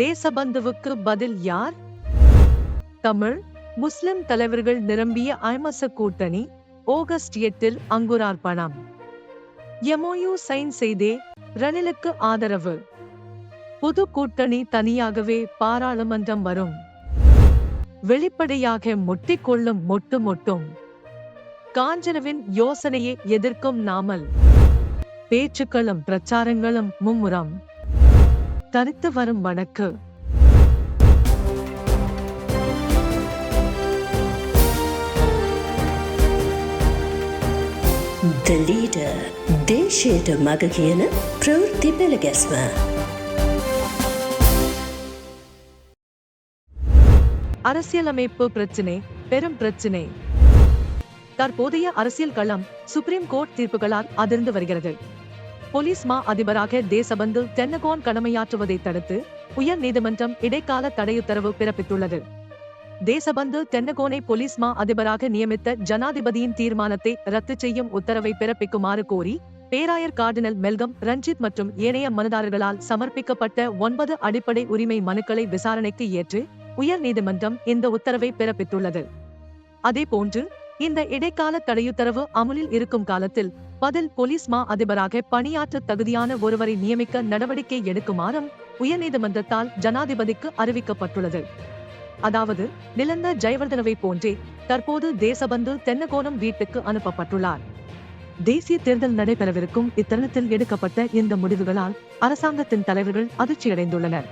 தேசபந்துவுக்கு பதில் யார்? தமிழ் முஸ்லிம் தலைவர்கள் நிரம்பிய ஐமச கூட்டணி ஆகஸ்ட் எட்டில் அங்குரார்ப்பணம். எமோயு சைன் செய்தே ரணிலுக்கு ஆதரவு. புது கூட்டணி தனியாகவே பாராளுமன்றம் வரும். வெளிப்படையாக முட்டிக்கொள்ளும் மொட்டு மொட்டும் காஞ்சனவின் யோசனையை எதிர்க்கும் நாமல். பேச்சுக்களும் பிரச்சாரங்களும் மும்முரம். தரித்து வரும் வழக்கு The leader දේශයට මග කියන ප්‍රවෘත්ති පෙළගැස්ම. அரசியலமைப்பு பிரச்சினை பெரும் பிரச்சினை தற்போதைய அரசியல் களம் சுப்ரீம் கோர்ட் தீர்ப்புகளால் அதிர்ந்து வருகிறது போலீஸ் மா அதிபராக தேசபந்து தென்னகோன் கடமையாற்றுவதை தடுத்து உயர் நீதிமன்றம் இடைக்கால தடையுத்தரவு பிறப்பித்துள்ளது. தேசபந்து தென்னகோனை போலீஸ் மா அதிபராக நியமித்த ஜனாதிபதியின் தீர்மானத்தை ரத்து செய்யும் உத்தரவை பிறப்பிக்குமாறு கோரி பேராயர் கார்டினல் மெல்கம் ரஞ்சித் மற்றும் ஏனைய மனுதாரர்களால் சமர்ப்பிக்கப்பட்ட ஒன்பது அடிப்படை உரிமை மனுக்களை விசாரணைக்கு ஏற்று உயர் நீதிமன்றம் இந்த உத்தரவை பிறப்பித்துள்ளது. அதேபோன்று இந்த இடைக்கால தடையுத்தரவு அமுலில் இருக்கும் காலத்தில் பதில் போலீஸ் மா அதிபராக பணியாற்ற தகுதியான ஒருவரை நியமிக்க நடவடிக்கை எடுக்குமாறும் உயர்நீதிமன்றத்தால் ஜனாதிபதிக்கு அறிவிக்கப்பட்டுள்ளது. அதாவது நிலந்த ஜெயவர்தனவை போன்றே தற்போது தேசபந்து தென்னகோணம் வீட்டுக்கு அனுப்பப்பட்டுள்ளார். தேசிய தேர்தல் நடைபெறவிருக்கும் இத்தருணத்தில் எடுக்கப்பட்ட இந்த முடிவுகளால் அரசாங்கத்தின் தலைவர்கள் அதிர்ச்சியடைந்துள்ளனர்.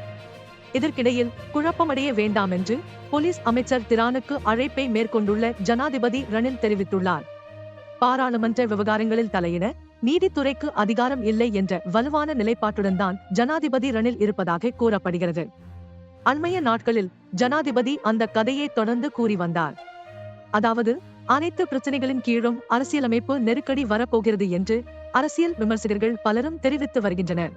இதற்கிடையில் குழப்பமடைய வேண்டாம் என்று போலீஸ் அமைச்சர் திரானுக்கு அழைப்பை மேற்கொண்டுள்ள ஜனாதிபதி ரணில் தெரிவித்துள்ளார். பாராளுமன்ற விவகாரங்களில் தலையிட நீதித்துறைக்கு அதிகாரம் இல்லை என்ற வலுவான நிலைப்பாட்டுடன் தான் ஜனாதிபதி ரணில் இருப்பதாக கூறப்படுகிறது. அண்மைய நாட்களில் ஜனாதிபதி அந்த கதையை தொடர்ந்து கூறி வந்தார். அதாவது அனைத்து பிரச்சனைகளின் கீழும் அரசியலமைப்பு நெருக்கடி வரப்போகிறது என்று அரசியல் விமர்சகர்கள் பலரும் தெரிவித்து வருகின்றனர்.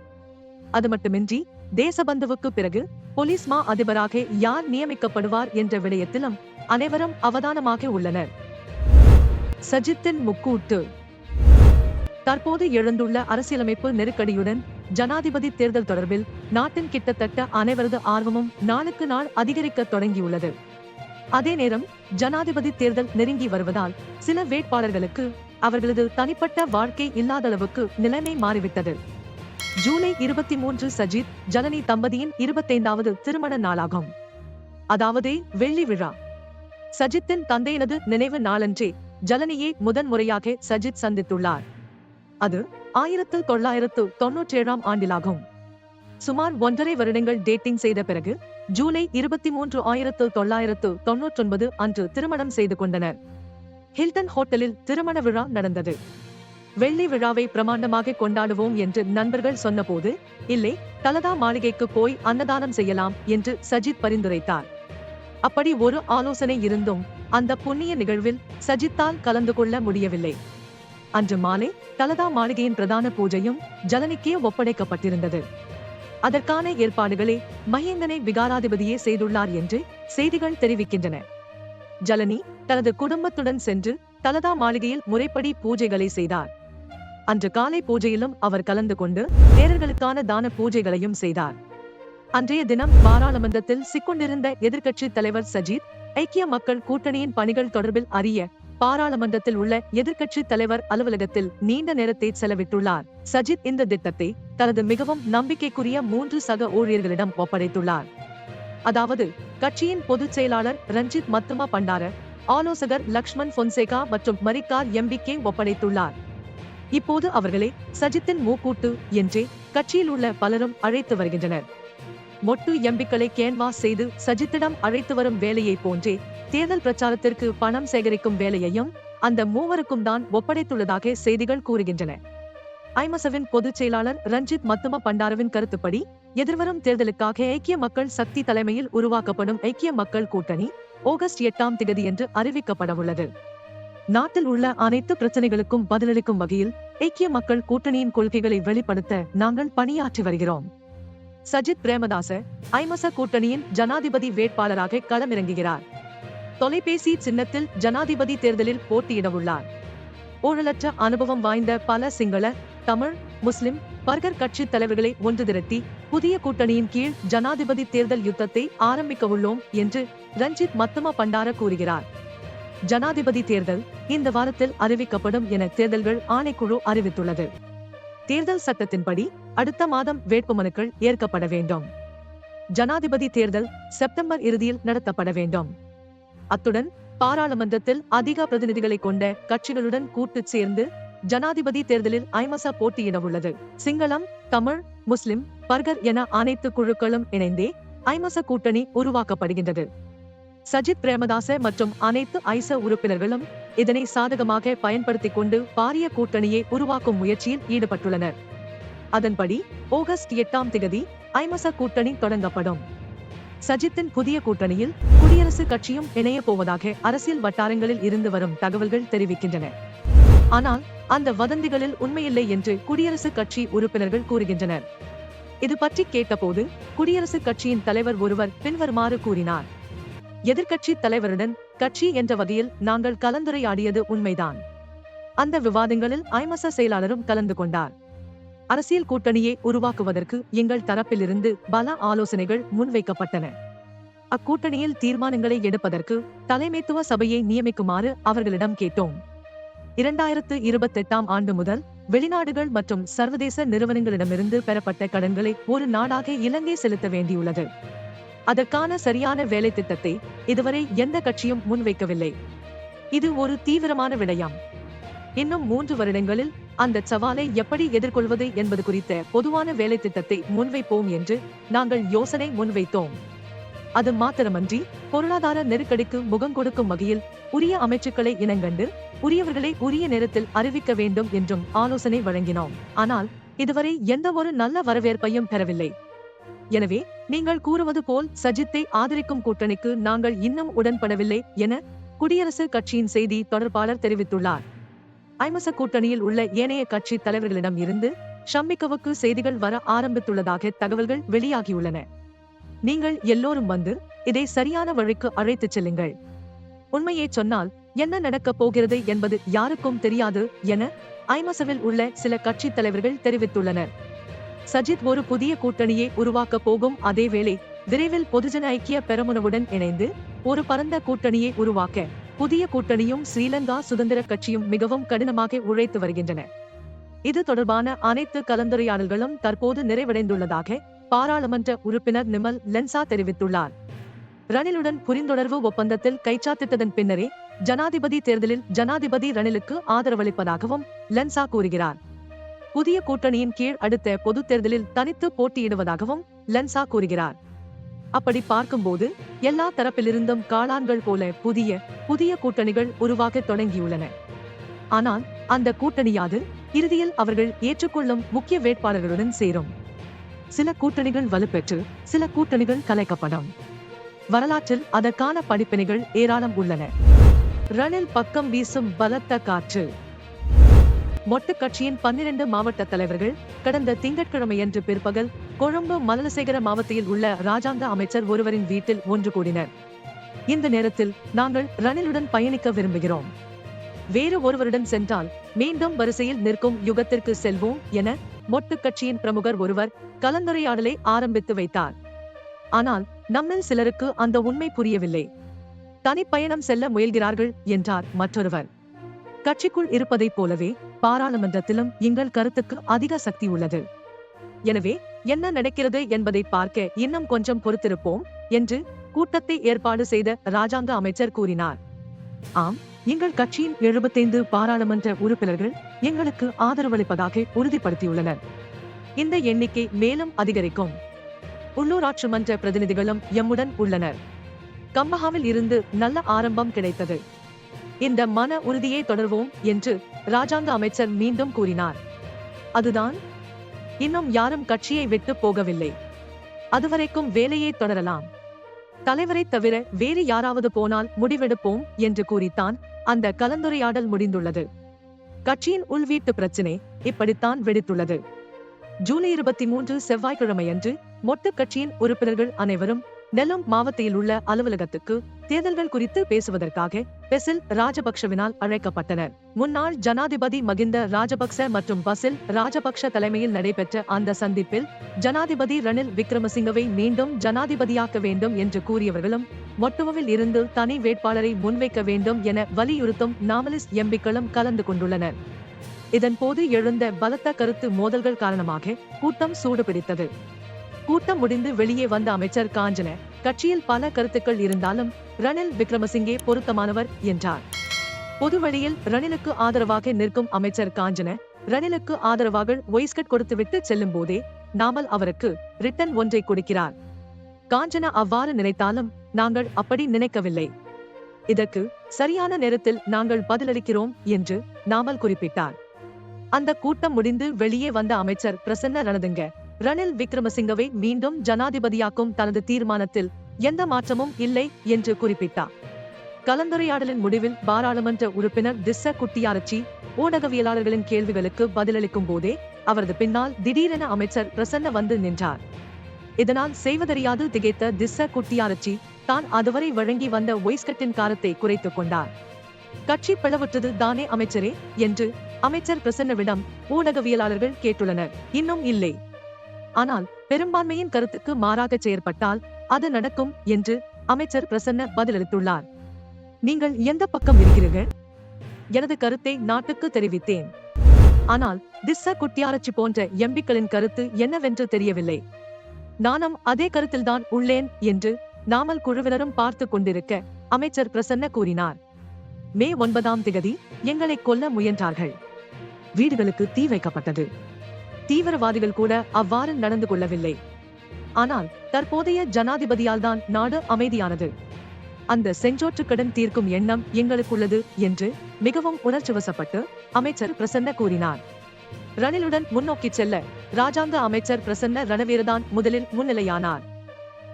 அது மட்டுமின்றி தேசபந்துவுக்கு பிறகு போலீஸ் மா அதிபராக யார் நியமிக்கப்படுவார் என்ற விடயத்திலும் அனைவரும் அவதானமாக உள்ளனர். சஜித்தின் முக்கூட்டு. தற்போது எழுந்துள்ள அரசியலமைப்பு நெருக்கடியுடன் ஜனாதிபதி தேர்தல் தொடர்பில் நாட்டின் கிட்டத்தட்ட அனைவரது ஆர்வமும் நாளுக்கு நாள் அதிகரிக்க தொடங்கியுள்ளது. அதே நேரம் ஜனாதிபதி தேர்தல் நெருங்கி வருவதால் சில வேட்பாளர்களுக்கு அவர்களது தனிப்பட்ட வாழ்க்கை இல்லாத அளவுக்கு நிலைமை மாறிவிட்டது. ஜூலை இருபத்தி மூன்று சஜித் ஜனனி தம்பதியின் இருபத்தைந்தாவது திருமண நாளாகும். அதாவதே வெள்ளி விழா. சஜித்தின் தந்தையினது நினைவு நாளன்றே ஜலனியை முதன் முறையாக சஜித் சந்தித்துள்ளார். அது ஆயிரத்து தொள்ளாயிரத்து தொன்னூற்றி ஏழாம் ஆண்டிலாகும். சுமார் ஒன்றரை வருடங்கள் டேட்டிங் செய்த பிறகு ஜூலை இருபத்தி மூன்று ஆயிரத்து தொள்ளாயிரத்து தொன்னூற்றொன்பது அன்று திருமணம் செய்து கொண்டனர். ஹில்டன் ஹோட்டலில் திருமண விழா நடந்தது. வெள்ளி விழாவை பிரமாண்டமாக கொண்டாடுவோம் என்று நண்பர்கள் சொன்னபோது இல்லை தலதா மாளிகைக்கு போய் அன்னதானம் செய்யலாம் என்று சஜித் பரிந்துரைத்தார். அப்படி ஒரு ஆலோசனை இருந்தும் அந்த புண்ணிய நிகழ்வில் சஜித்தால் கலந்து கொள்ள முடியவில்லை. அன்று மாலை தலதா மாளிகையின் பிரதான பூஜையும் ஜலனிக்கே ஒப்படைக்கப்பட்டிருந்தது. அதற்கான ஏற்பாடுகளை மகேந்தனை விகாராதிபதியே செய்துள்ளார் என்று செய்திகள் தெரிவிக்கின்றன. ஜலனி தனது குடும்பத்துடன் சென்று தலதா மாளிகையில் முறைப்படி பூஜைகளை செய்தார். அன்று காலை பூஜையிலும் அவர் கலந்து கொண்டு தேரர்களுக்கான தான பூஜைகளையும் செய்தார். அன்றைய தினம் பாராளுமன்றத்தில் சிக்கொண்டிருந்த எதிர்க்கட்சி தலைவர் சஜித் ஐக்கிய மக்கள் கூட்டணியின் பணிகள் தொடர்பில் அறிய பாராளுமன்றத்தில் உள்ள எதிர்க்கட்சி தலைவர் அலுவலகத்தில் நீண்ட நேரத்தை செலவிட்டுள்ளார். சஜித் இந்த திட்டத்தை தனது மிகவும் நம்பிக்கைக்குரிய மூன்று சக ஊழியர்களிடம் ஒப்படைத்துள்ளார். அதாவது கட்சியின் பொதுச் செயலாளர் ரஞ்சித் மத்துமா பண்டார ஆலோசகர் லக்ஷ்மண் பொன்சேகா மற்றும் மரிக்கார் எம்பிக்கே ஒப்படைத்துள்ளார். இப்போது அவர்களை சஜித்தின் மூக்கூட்டு என்றே கட்சியில் உள்ள பலரும் அழைத்து வருகின்றனர். மொட்டு எம்பிக்களை கேன்வாஸ் செய்து சஜித்திடம் அழைத்து வரும் வேலையை போன்றே தேர்தல் பிரச்சாரத்திற்கு பணம் சேகரிக்கும் வேலையையும் அந்த மூவருக்கும் தான் ஒப்படைத்துள்ளதாக செய்திகள் கூறுகின்றன. ஐமசவின் பொதுச் செயலாளர் ரஞ்சித் மத்தும பண்டாரவின் கருத்துப்படி எதிர்வரும் தேர்தலுக்காக ஐக்கிய மக்கள் சக்தி தலைமையில் உருவாக்கப்படும் ஐக்கிய மக்கள் கூட்டணி ஆகஸ்ட் எட்டாம் திகதி என்று அறிவிக்கப்படவுள்ளது. நாட்டில் உள்ள அனைத்து பிரச்சனைகளுக்கும் பதிலளிக்கும் வகையில் ஐக்கிய மக்கள் கூட்டணியின் கொள்கைகளை வெளிப்படுத்த நாங்கள் பணியாற்றி வருகிறோம். சஜித் பிரேமதாச ஐமச கூட்டணியின் ஜனாதிபதி வேட்பாளராக களமிறங்குகிறார். தொலைபேசி சின்னத்தில் ஜனாதிபதி தேர்தலில் போட்டியிடவுள்ளார் ஊழலற்ற அனுபவம் வாய்ந்த பல சிங்கள தமிழ் முஸ்லிம் பர்கர் கட்சி தலைவர்களை ஒன்று திரட்டி புதிய கூட்டணியின் கீழ் ஜனாதிபதி தேர்தல் யுத்தத்தை ஆரம்பிக்க உள்ளோம் என்று ரஞ்சித் மத்தம பண்டார கூறுகிறார். ஜனாதிபதி தேர்தல் இந்த வாரத்தில் அறிவிக்கப்படும் என தேர்தல்கள் ஆணைக்குழு அறிவித்துள்ளது. தேர்தல் சட்டத்தின்படி அடுத்த மாதம் வேட்புமனுக்கள் ஏற்கப்பட வேண்டும். ஜனாதிபதி தேர்தல் செப்டம்பர் இறுதியில் நடத்தப்பட வேண்டும். அத்துடன் பாராளுமன்றத்தில் அதிக பிரதிநிதிகளை கொண்ட கட்சிகளுடன் கூட்டு சேர்ந்து ஜனாதிபதி தேர்தலில் ஐமச போட்டியிட உள்ளது. சிங்களம் தமிழ் முஸ்லிம் பர்கர் என அனைத்து குழுக்களும் இணைந்தே ஐமச கூட்டணி உருவாக்கப்படுகின்றது. சஜித் பிரேமதாச மற்றும் அனைத்து ஐச உறுப்பினர்களும் இதனை சாதகமாக பயன்படுத்திக் கொண்டு பாரிய கூட்டணியை உருவாக்கும் முயற்சியில் ஈடுபட்டுள்ளனர். அதன்படி ஆகஸ்ட் எட்டாம் திகதி ஐமச கூட்டணி தொடங்கப்படும். சஜித்தின் புதிய கூட்டணியில் குடியரசுக் கட்சியும் இணைய போவதாக அரசியல் வட்டாரங்களில் இருந்து வரும் தகவல்கள் தெரிவிக்கின்றன. ஆனால் அந்த வதந்திகளில் உண்மையில்லை என்று குடியரசுக் கட்சி உறுப்பினர்கள் கூறுகின்றனர். இது பற்றி கேட்டபோது குடியரசுக் கட்சியின் தலைவர் ஒருவர் பின்வருமாறு கூறினார். எதிர்க்கட்சி தலைவருடன் கட்சி என்ற வகையில் நாங்கள் கலந்துரையாடியது உண்மைதான். அந்த விவாதங்களில் ஐமச செயலாளரும் கலந்து கொண்டார். அரசியல் கூட்டணியை உருவாக்குவதற்கு எங்கள் தரப்பிலிருந்து பல ஆலோசனைகள் முன்வைக்கப்பட்டன. அக்கூட்டணியில் தீர்மானங்களை எடுப்பதற்கு தலைமைத்துவ சபையை நியமிக்குமாறு அவர்களிடம் கேட்டோம். இரண்டாயிரத்து இருபத்தெட்டாம் ஆண்டு முதல் வெளிநாடுகள் மற்றும் சர்வதேச நிறுவனங்களிடமிருந்து பெறப்பட்ட கடன்களை ஒரு நாடாக இலங்கை செலுத்த வேண்டியுள்ளது. அதற்கான சரியான வேலை திட்டத்தை இதுவரை எந்த கட்சியும் முன்வைக்கவில்லை. இது ஒரு தீவிரமான விடயம். இன்னும் மூன்று வருடங்களில் அந்த சவாலை எப்படி எதிர்கொள்வது என்பது குறித்த பொதுவான வேலை திட்டத்தை முன்வைப்போம் என்று நாங்கள் யோசனை முன்வைத்தோம். அது மாத்திரமன்றி பொருளாதார நெருக்கடிக்கு முகம் கொடுக்கும் வகையில் உரிய அமைச்சுக்களை இனங்கண்டு உரியவர்களை உரிய நேரத்தில் அறிவிக்க வேண்டும் என்றும் ஆலோசனை வழங்கினோம். ஆனால் இதுவரை எந்த ஒரு நல்ல வரவேற்பையும் பெறவில்லை. எனவே நீங்கள் கூறுவது போல் சஜித்தை ஆதரிக்கும் கூட்டணிக்கு நாங்கள் இன்னும் உடன்படவில்லை என குடியரசு கட்சியின் செய்தி தொடர்பாளர் தெரிவித்துள்ளார். ஐமச கூட்டணியில் உள்ள ஏனைய கட்சி தலைவர்களிடம் இருந்து ஷம்மிகவுக்கு செய்திகள் வர ஆரம்பித்துள்ளதாக தகவல்கள் வெளியாகியுள்ளன. நீங்கள் எல்லோரும் வந்து இதை சரியான வழிக்கு அழைத்துச் செல்லுங்கள். உண்மையை சொன்னால் என்ன நடக்கப் போகிறது என்பது யாருக்கும் தெரியாது என ஐமசவில் உள்ள சில கட்சித் தலைவர்கள் தெரிவித்துள்ளனர். சஜித் ஒரு புதிய கூட்டணியை உருவாக்க போகும் அதேவேளை விரைவில் பொதுஜன ஐக்கிய பெரமுனவுடன் இணைந்து ஒரு பரந்த கூட்டணியை உருவாக்க புதிய கூட்டணியும் ஸ்ரீலங்கா சுதந்திர கட்சியும் மிகவும் கடினமாக உழைத்து வருகின்றன. இது தொடர்பான அனைத்து கலந்துரையாடல்களும் தற்போது நிறைவடைந்துள்ளதாக பாராளுமன்ற உறுப்பினர் நிமல் லென்சா தெரிவித்துள்ளார். ரணிலுடன் புரிந்துணர்வு ஒப்பந்தத்தில் கைச்சாத்திட்டதன் பின்னரே ஜனாதிபதி தேர்தலில் ஜனாதிபதி ரணிலுக்கு ஆதரவளிப்பதாகவும் லென்சா கூறுகிறார். புதிய கூட்டணியின் கீழ் அடுத்த பொதுத் தேர்தலில் தனித்து போட்டியிடுவதாகவும் லென்சா கூறுகிறார். அப்படி பார்க்கும்போது எல்லா தரப்பிலிருந்தும் காளான்கள் போல புதிய புதிய கூட்டணிகள் உருவாக தொடங்கியுள்ளன. ஆனால் அந்த கூட்டணியாது இறுதியில் அவர்கள் ஏற்றுக்கொள்ளும் முக்கிய வேட்பாளர்களுடன் சேரும். சில கூட்டணிகள் வலுப்பெற்று சில கூட்டணிகள் கலைக்கப்படும். வரலாற்றில் அதற்கான படிப்பினைகள் ஏராளம் உள்ளன. ரணில் பக்கம் வீசும் பலத்த காற்று. மொட்டு கட்சியின் பன்னிரண்டு மாவட்ட தலைவர்கள் கடந்த திங்கட்கிழமையன்று பிற்பகல் கொழும்பு மலலசேகர மாவட்டத்தில் உள்ள ராஜாங்க அமைச்சர் ஒருவரின் வீட்டில் ஒன்று கூடினர். இந்த நேரத்தில் நாங்கள் ரணிலுடன் பயணிக்க விரும்புகிறோம். வேறு ஒருவருடன் சென்றால் மீண்டும் வரிசையில் நிற்கும் யுகத்திற்கு செல்வோம் என மொட்டு கட்சியின் பிரமுகர் ஒருவர் கலந்துரையாடலை ஆரம்பித்து வைத்தார். ஆனால் நம்மில் சிலருக்கு அந்த உண்மை புரியவில்லை. தனிப்பயணம் செல்ல முயல்கிறார்கள் என்றார் மற்றொருவர். கட்சிக்குள் இருப்பதைப் போலவே பாராளுமன்றத்திலும் எங்கள் கருத்துக்கு அதிக சக்தி உள்ளது. எனவே என்ன நடக்கிறது என்பதை பார்க்க இன்னும் கொஞ்சம் பொறுத்திருப்போம் என்று கூட்டத்தை ஏற்பாடு செய்த ராஜாங்க அமைச்சர் கூறினார். ஆம் எங்கள் கட்சியின் எழுபத்தைந்து பாராளுமன்ற உறுப்பினர்கள் எங்களுக்கு ஆதரவளிப்பதாக உறுதிப்படுத்தியுள்ளனர். இந்த எண்ணிக்கை மேலும் அதிகரிக்கும். உள்ளூராட்சி மன்ற பிரதிநிதிகளும் எம்முடன் உள்ளனர். கம்பஹாவில் இருந்து நல்ல ஆரம்பம் கிடைத்தது. இந்த மன உறுதியை தொடர்வோம் என்று ராஜாங்க அமைச்சர் மீண்டும் கூறினார். அதுதான் இன்னும் யாரும் கட்சியை விட்டு போகவில்லை. அதுவரைக்கும் வேலையை தொடரலாம். தலைவரை தவிர வேறு யாராவது போனால் முடிவெடுப்போம் என்று கூறித்தான் அந்த கலந்துரையாடல் முடிந்துள்ளது. கட்சியின் உள்வீட்டு பிரச்சினை இப்படித்தான் வெடித்துள்ளது. ஜூலை இருபத்தி மூன்று செவ்வாய்க்கிழமையன்று மொத்த கட்சியின் உறுப்பினர்கள் அனைவரும் நெல்லம் மாவட்டத்தில் உள்ள அலுவலகத்துக்கு தேர்தல்கள் குறித்து பேசுவதற்காக பெசில் ராஜபக்ஷவினால் அழைக்கப்பட்டனர். முன்னாள் ஜனாதிபதி மகிந்த ராஜபக்ச மற்றும் பசில் ராஜபக்ஷ தலைமையில் நடைபெற்ற அந்த சந்திப்பில் ஜனாதிபதி ரணில் விக்ரமசிங்கவை மீண்டும் ஜனாதிபதியாக்க வேண்டும் என்று கூறியவர்களும் மொட்டுவில் இருந்து தனி வேட்பாளரை முன்வைக்க வேண்டும் என வலியுறுத்தும் நாமலிஸ்ட் எம்பிக்களும் கலந்து கொண்டுள்ளனர். இதன் போது எழுந்த பலத்த கருத்து மோதல்கள் காரணமாக கூட்டம் சூடுபிடித்தது. கூட்டம் முடிந்து வெளியே வந்த அமைச்சர் காஞ்சன கட்சியில் பல கருத்துக்கள் இருந்தாலும் ரணில் விக்ரமசிங்கே பொருத்தமானவர் என்றார். பொதுவழியில் ரணிலுக்கு ஆதரவாக நிற்கும் அமைச்சர் காஞ்சன ரணிலுக்கு ஆதரவாக ஒய்ஸ்கட் கொடுத்துவிட்டு செல்லும் போதே நாமல் அவருக்கு ரிட்டன் ஒன்றை கொடுக்கிறார். காஞ்சன அவ்வாறு நினைத்தாலும் நாங்கள் அப்படி நினைக்கவில்லை. இதற்கு சரியான நேரத்தில் நாங்கள் பதிலளிக்கிறோம் என்று நாமல் குறிப்பிட்டார். அந்த கூட்டம் முடிந்து வெளியே வந்த அமைச்சர் பிரசன்ன ரணதுங்க ரணில் விக்ரமசிங்கவை மீண்டும் ஜனாதிபதியாக்கும் தனது தீர்மானத்தில் எந்த மாற்றமும் இல்லை என்று குறிப்பிட்டார். கலந்துரையாடலின் முடிவில் பாராளுமன்ற உறுப்பினர் திஸ்ஸ குட்டியாரச்சி ஊடகவியலாளர்களின் கேள்விகளுக்கு பதிலளிக்கும் போதே அவரது பின்னால் திடீரென அமைச்சர் பிரசன்ன வந்து நின்றார். இதனால் செய்வதறியாது திகைத்த திஸ்ஸ குட்டியாரச்சி தான் அதுவரை வழங்கி வந்த ஒய்ஸ்கட்டின் காரத்தை குறைத்துக் கொண்டார். கட்சி பிளவுற்றது தானே அமைச்சரே என்று அமைச்சர் பிரசன்னவிடம் ஊடகவியலாளர்கள் கேட்டுள்ளனர். இன்னும் இல்லை. ஆனால் பெரும்பான்மையின் கருத்துக்கு மாறாக செயற்பட்டால் அது நடக்கும் என்று அமைச்சர் பிரசன்ன பதிலளித்துள்ளார். நீங்கள் எந்த பக்கம் இருக்கிறீர்கள்? எனது கருத்தை நாட்டுக்கு தெரிவித்தேன். ஆனால் திஸ்ஸ குட்டியாரச்சி போன்ற எம்பிக்களின் கருத்து என்னவென்று தெரியவில்லை. நானும் அதே கருத்தில்தான் உள்ளேன் என்று நாமல் குழுவினரும் பார்த்து கொண்டிருக்க அமைச்சர் பிரசன்ன கூறினார். மே ஒன்பதாம் திகதி எங்களை கொல்ல முயன்றார்கள். வீடுகளுக்கு தீ வைக்கப்பட்டது. தீவிரவாதிகள் கூட அவ்வாறு நடந்து கொள்ளவில்லை. ஆனால் தற்போதைய ஜனாதிபதியால் தான் நாடு அமைதியானது. அந்த செஞ்சோற்று கடன் தீர்க்கும் எண்ணம் எங்களுக்குள்ளது என்று மிகவும் உணர்ச்சிவசப்பட்டு அமைச்சர் பிரசன்ன கூறினார். ரணிலுடன் முன்னோக்கி செல்ல ராஜாங்க அமைச்சர் பிரசன்ன ரணவீரதான் முதலில் முன்னிலையானார்.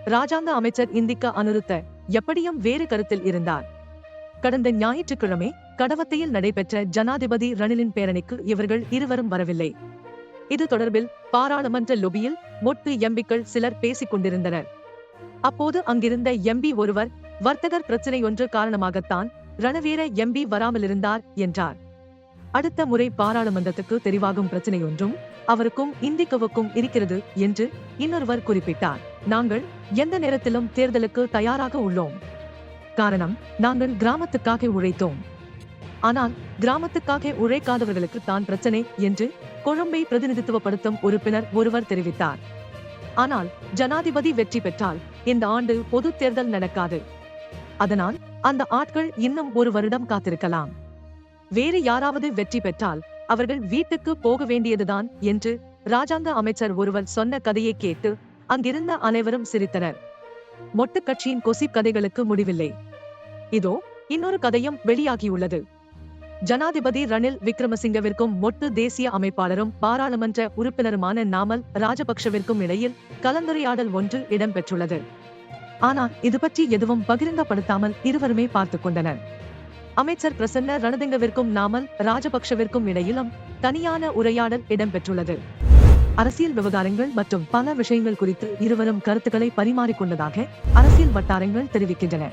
ராஜாங்க அமைச்சர் இந்திக்க அனுருத்த எப்படியும் வேறு கருத்தில் இருந்தார். கடந்த ஞாயிற்றுக்கிழமை கடவத்தையில் நடைபெற்ற ஜனாதிபதி ரணிலின் பேரணிக்கு இவர்கள் இருவரும் வரவில்லை. இது தொடர்பில் பாராளுமன்ற லொபியில் மொட்டு எம்பிக்கள் சிலர் பேசிக் கொண்டிருந்தனர். அப்போது அங்கிருந்த எம்பி ஒருவர் வர்த்தகர் பிரச்சனை ஒன்று காரணமாகத்தான் ரணவீர எம்பி வராமலிருந்தார் என்றார். அடுத்த முறை பாராளுமன்றத்துக்கு தெரிவாகும் பிரச்சனை ஒன்றும் அவருக்கும் இந்திக்கவுக்கும் இருக்கிறது என்று இன்னொருவர் குறிப்பிட்டார். நாங்கள் எந்த நேரத்திலும் தேர்தலுக்கு தயாராக உள்ளோம். காரணம் நாங்கள் கிராமத்துக்காக உழைத்தோம். ஆனால் கிராமத்துக்காக உழைக்காதவர்களுக்கு தான் பிரச்சனை என்று கொழும்பை பிரதிநிதித்துவப்படுத்தும் உறுப்பினர் ஒருவர் தெரிவித்தார். ஆனால் ஜனாதிபதி வெற்றி பெற்றால் இந்த ஆண்டு பொது தேர்தல் நடக்காது. அதனால் அந்த ஆட்கள் இன்னும் ஒரு வருடம் காத்திருக்கலாம். வேறு யாராவது வெற்றி பெற்றால் அவர்கள் வீட்டுக்கு போக வேண்டியதுதான் என்று ராஜாங்க அமைச்சர் ஒருவர் சொன்ன கதையை கேட்டு அங்கிருந்த அனைவரும் சிரித்தனர். மொட்டு கட்சியின் கொசிப் கதைகளுக்கு முடிவில்லை. இதோ இன்னொரு கதையும் வெளியாகியுள்ளது. ஜனாதிபதி ரணில் விக்ரமசிங்கவிற்கும் மொட்டு தேசிய அமைப்பாளரும் பாராளுமன்ற உறுப்பினருமான நாமல் ராஜபக்ஷவிற்கும் இடையில் கலந்துரையாடல் ஒன்று இடம்பெற்றுள்ளது. ஆனால் இது பற்றி எதுவும் பகிரங்கப்படுத்தாமல் இருவருமே பார்த்துக் கொண்டனர். அமைச்சர் பிரசன்ன ரணதிங்கவிற்கும் நாமல் ராஜபக்ஷவிற்கும் இடையிலும் தனியான உரையாடல் இடம்பெற்றுள்ளது. அரசியல் விவகாரங்கள் மற்றும் பல விஷயங்கள் குறித்து இருவரும் கருத்துக்களை பரிமாறிக்கொண்டதாக அரசியல் வட்டாரங்கள் தெரிவிக்கின்றன.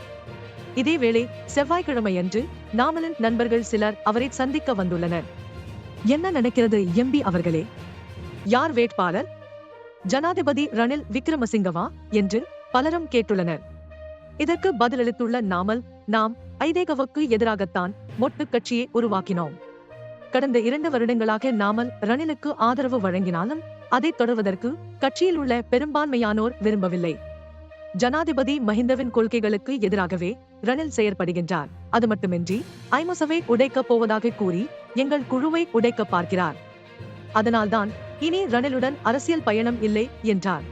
இதேவேளை செவ்வாய்க்கிழமையன்று நாமலின் நண்பர்கள் சிலர் அவரை சந்திக்க வந்துள்ளனர். என்ன நினைக்கிறது எம்பி அவர்களே? யார் வேட்பாளர்? ஜனாதிபதி ரணில் விக்ரமசிங்கவா என்று பலரும் கேட்டுள்ளனர். இதற்கு பதிலளித்துள்ள நாமல் நாம் ஐதேகவுக்கு எதிராகத்தான் மொட்டு கட்சியை உருவாக்கினோம். கடந்த இரண்டு வருடங்களாக நாமல் ரணிலுக்கு ஆதரவு வழங்கினாலும் அதை தொடர்வதற்கு கட்சியில் உள்ள பெரும்பான்மையானோர் விரும்பவில்லை. ஜனாதிபதி மஹிந்தவின் கொள்கைகளுக்கு எதிராகவே ரணில் செயற்படுகின்றார். அது மட்டுமின்றி ஐமசவை உடைக்கப் போவதாக கூறி எங்கள் குழுவை உடைக்க பார்க்கிறார். அதனால்தான் இனி ரணிலுடன் அரசியல் பயணம் இல்லை என்றார்.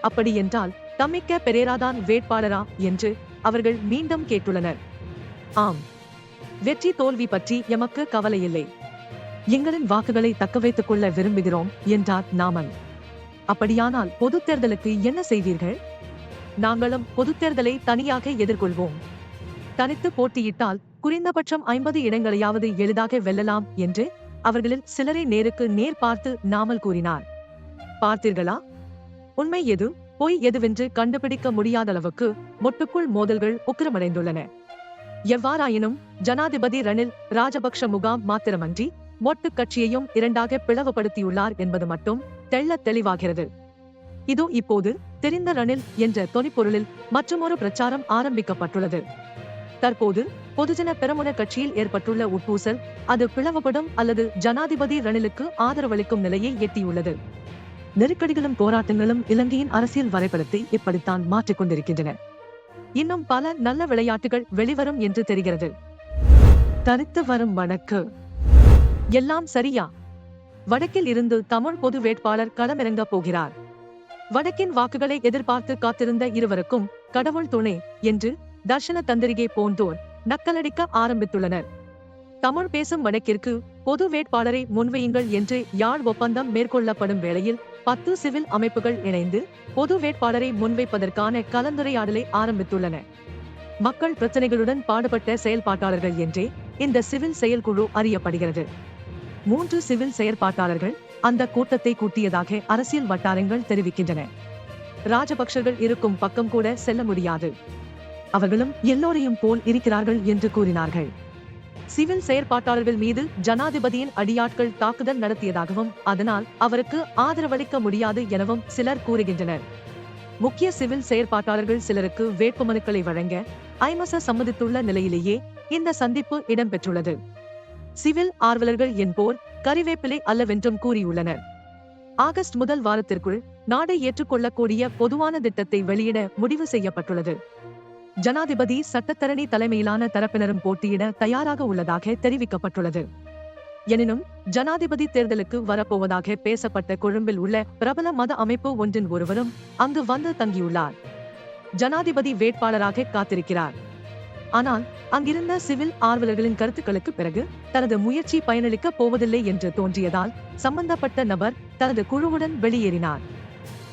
அப்படி என்றால் தம்மிக்க பெரேராதான் வேட்பாளரா என்று அவர்கள் மீண்டும் கேட்டுள்ளனர். ஆம். வெற்றி தோல்வி பற்றி எமக்கு கவலை இல்லை எங்களின் வாக்குகளை தக்க வைத்துக் கொள்ள விரும்புகிறோம் என்றார் நாமன். அப்படியானால் பொதுத் தேர்தலுக்கு என்ன செய்வீர்கள்? நாங்களும் பொதுத் தேர்தலை தனியாக எதிர்கொள்வோம். தனித்து போட்டியிட்டால் குறைந்தபட்சம் ஐம்பது இடங்களையாவது எளிதாக வெல்லலாம் என்று அவர்களில் சிலரை நேருக்கு நேர் பார்த்து நாமல் கூறினார். பார்த்தீர்களா? உண்மை எது? பொய் எதுவென்று கண்டுபிடிக்க முடியாத அளவுக்கு மொட்டுக்குள் மோதல்கள் உக்கிரமடைந்துள்ளன. எவ்வாறாயினும் ஜனாதிபதி ரணில் ராஜபக்ஷ முகாம் மாத்திரமன்றி மொட்டு கட்சியையும் இரண்டாக பிளவுபடுத்தியுள்ளார் என்பது மட்டும் தெள்ளத் தெளிவாகிறது. இதோ இப்போது தெரிந்த ரணில் என்ற தொனிப்பொருளில் மற்றுமொரு பிரச்சாரம் ஆரம்பிக்கப்பட்டுள்ளது. தற்போது பொதுஜன பெரமுன கட்சியில் ஏற்பட்டுள்ள உட்பூசல் அது பிளவுபடும் அல்லது ஜனாதிபதி ரணிலுக்கு ஆதரவளிக்கும் நிலையை எட்டியுள்ளது. நெருக்கடிகளும் போராட்டங்களும் இலங்கையின் அரசியல் வரைபடத்தை இப்படித்தான் மாற்றிக்கொண்டிருக்கின்றன இன்னும் பல நல்ல விளையாட்டுகள் வெளிவரும் என்று தெரிகிறது. தனித்து வரும் வணக்கு எல்லாம் சரியா? வடக்கில் இருந்து தமிழ் பொது வேட்பாளர் களமிறங்க போகிறார். வடக்கின் வாக்குகளை எதிர்பார்த்து காத்திருந்த இருவருக்கும் கடவுள் துணை என்று தர்ஷன தந்திரிகை போன்றோர் நக்கலடிக்க ஆரம்பித்துள்ளனர். தமிழ் பேசும் வடக்கிற்கு பொது வேட்பாளரை முன்வையுங்கள் என்று யாழ் ஒப்பந்தம் மேற்கொள்ளப்படும் வேளையில் பத்து சிவில் அமைப்புகள் இணைந்து பொது வேட்பாளரை முன்வைப்பதற்கான கலந்துரையாடலை ஆரம்பித்துள்ளன. மக்கள் பிரச்சனைகளுடன் பாடுபட்ட செயல்பாட்டாளர்கள் என்றே இந்த சிவில் செயற்குழு அறியப்படுகிறது. மூன்று சிவில் செயற்பாட்டாளர்கள் அந்த கூட்டத்தை கூட்டியதாக அரசியல் வட்டாரங்கள் தெரிவிக்கின்றன. ராஜபக்சர்கள் இருக்கும் பக்கம் கூட செல்ல முடியாது. அவர்களும் எல்லோரையும் போல் இருக்கிறார்கள் என்று கூறினார்கள். சிவில் செயற்பாட்டாளர்கள் மீது ஜனாதிபதியின் அடியாட்கள் தாக்குதல் நடத்தியதாகவும் அதனால் அவருக்கு ஆதரவளிக்க முடியாது எனவும் சிலர் கூறுகின்றனர். முக்கிய சிவில் செயற்பாட்டாளர்கள் சிலருக்கு வேட்புமனுக்களை வழங்க ஐமச சம்மதித்துள்ள நிலையிலேயே இந்த சந்திப்பு இடம்பெற்றுள்ளது. சிவில் ஆர்வலர்கள் என்போர் கறிவேப்பிலை அல்லவென்றும் கூறியுள்ளனர். ஆகஸ்ட் முதல் வாரத்திற்குள் நாடை ஏற்றுக்கொள்ளக்கூடிய பொதுவான திட்டத்தை வெளியிட முடிவு செய்யப்பட்டுள்ளது. ஜனாதிபதி சட்டத்தரணி தலைமையிலான தரப்பினரும் போட்டியிட தயாராக உள்ளதாக தெரிவிக்கப்பட்டுள்ளது. எனினும் ஜனாதிபதி தேர்தலுக்கு வரப்போவதாக பேசப்பட்ட கொழும்பில் உள்ள பிரபல மத அமைப்பு ஒன்றின் ஒருவரும் அங்கு வந்து தங்கியுள்ளார். ஜனாதிபதி வேட்பாளராக காத்திருக்கிறார். ஆனால் அங்கிருந்த சிவில் ஆர்வலர்களின் கருத்துக்களுக்கு பிறகு தனது முயற்சி பயனளிக்க போவதில்லை என்று தோன்றியதால் சம்பந்தப்பட்ட நபர் தனது குழுவுடன் வெளியேறினார்.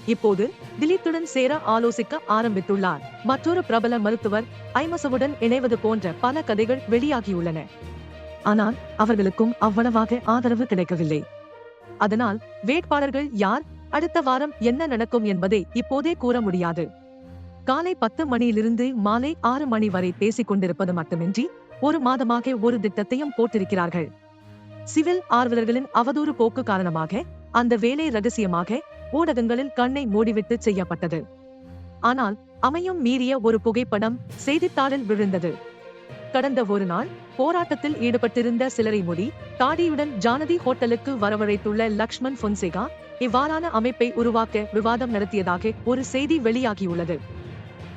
இப்போது திலீப்புடன் சேர ஆலோசிக்க ஆரம்பித்துள்ளார். மற்றொரு பிரபல மருத்துவர் ஐமசவுடன் இணைவது போன்ற பல கதைகள் வெளியாகியுள்ளன. ஆனால் அவர்களுக்கும் அவ்வளவாக ஆதரவு கிடைக்கவில்லை. அதனால் வேட்பாளர்கள் யார் அடுத்த வாரம் என்ன நடக்கும் என்பதை இப்போதே கூற முடியாது. காலை பத்து மணியிலிருந்து மாலை ஆறு மணி வரை பேசிக் கொண்டிருப்பது மட்டுமின்றி ஒரு மாதமாக ஒரு திட்டத்தையும் போட்டிருக்கிறார்கள். சிவில் ஆர்வலர்களின் அவதூறு போக்கு காரணமாக அந்த வேலை ரகசியமாக ஊடகங்களில் கண்ணை மூடிவிட்டு செய்யப்பட்டது. ஆனால் அமையும் மீறிய ஒரு புகைப்படம் செய்தித்தாளில் விழுந்தது. கடந்த ஒரு நாள் போராட்டத்தில் ஈடுபட்டிருந்த சிலரை முடி தாடியுடன் ஜானதி ஹோட்டலுக்கு வரவழைத்துள்ள லக்ஷ்மண் பொன்சேகா இவ்வாறான அமைப்பை உருவாக்க விவாதம் நடத்தியதாக ஒரு செய்தி வெளியாகியுள்ளது.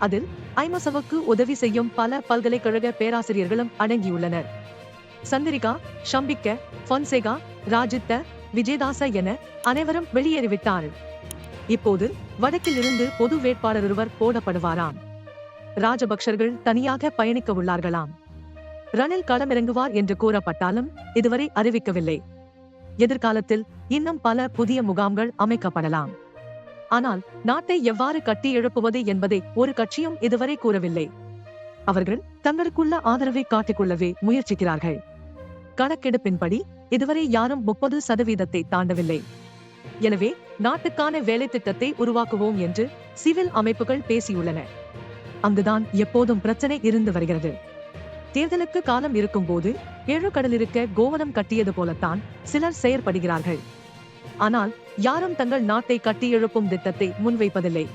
அதில் ஐமசவுக்கு உதவி செய்யும் பல பல்கலைக்கழக பேராசிரியர்களும் அடங்கியுள்ளனர். சந்திரிகா ஷம்பிக்க பொன்சேகா ராஜித்த விஜயதாச என அனைவரும் வெளியேறிவிட்டார் இப்போது வடக்கில் இருந்து பொது வேட்பாளர் ஒருவர் போடப்படுவாராம். ராஜபக்சர்கள் தனியாக பயணிக்க உள்ளார்களாம். ரணில் களமிறங்குவார் என்று கூறப்பட்டாலும் இதுவரை அறிவிக்கவில்லை. எதிர்காலத்தில் இன்னும் பல புதிய முகாம்கள் அமைக்கப்படலாம். ஆனால் நாட்டை எவ்வாறு கட்டி எழுப்புவது என்பதை ஒரு கட்சியும் இதுவரை கூறவில்லை. அவர்கள் தங்களுக்குள்ள ஆதரவை காட்டிக்கொள்ளவே முயற்சிக்கிறார்கள். கணக்கெடுப்பின்படி இதுவரை யாரும் முப்பது சதவீதத்தை தாண்டவில்லை. எனவே நாட்டுக்கான வேலை திட்டத்தை உருவாக்குவோம் என்று சிவில் அமைப்புகள் பேசியுள்ளன. அங்குதான் எப்போதும் பிரச்சனை இருந்து வருகிறது. தேர்தலுக்கு காலம் இருக்கும்போது ஏழு கடலிருக்க கோவனம் கட்டியது போலத்தான் சிலர் செயற்படுகிறார்கள். ஆனால் யாரும் தங்கள் நாட்டை கட்டி எழுப்பும் திட்டத்தை முன்வைப்பதில்லை.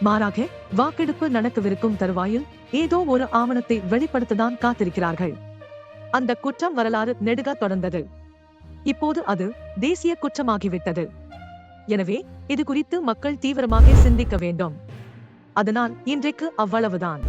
மாறாக வாக்கெடுப்பு நடக்கவிருக்கும் தருவாயில் ஏதோ ஒரு ஆவணத்தை வெளிப்படுத்ததான் காத்திருக்கிறார்கள். அந்த குற்றம் வரலாறு நெடுக தொடர்ந்தது. இப்போது அது தேசிய குற்றமாகிவிட்டது. எனவே இது குறித்து மக்கள் தீவிரமாக சிந்திக்க வேண்டும். அதனால் இன்றைக்கு அவ்வளவுதான்.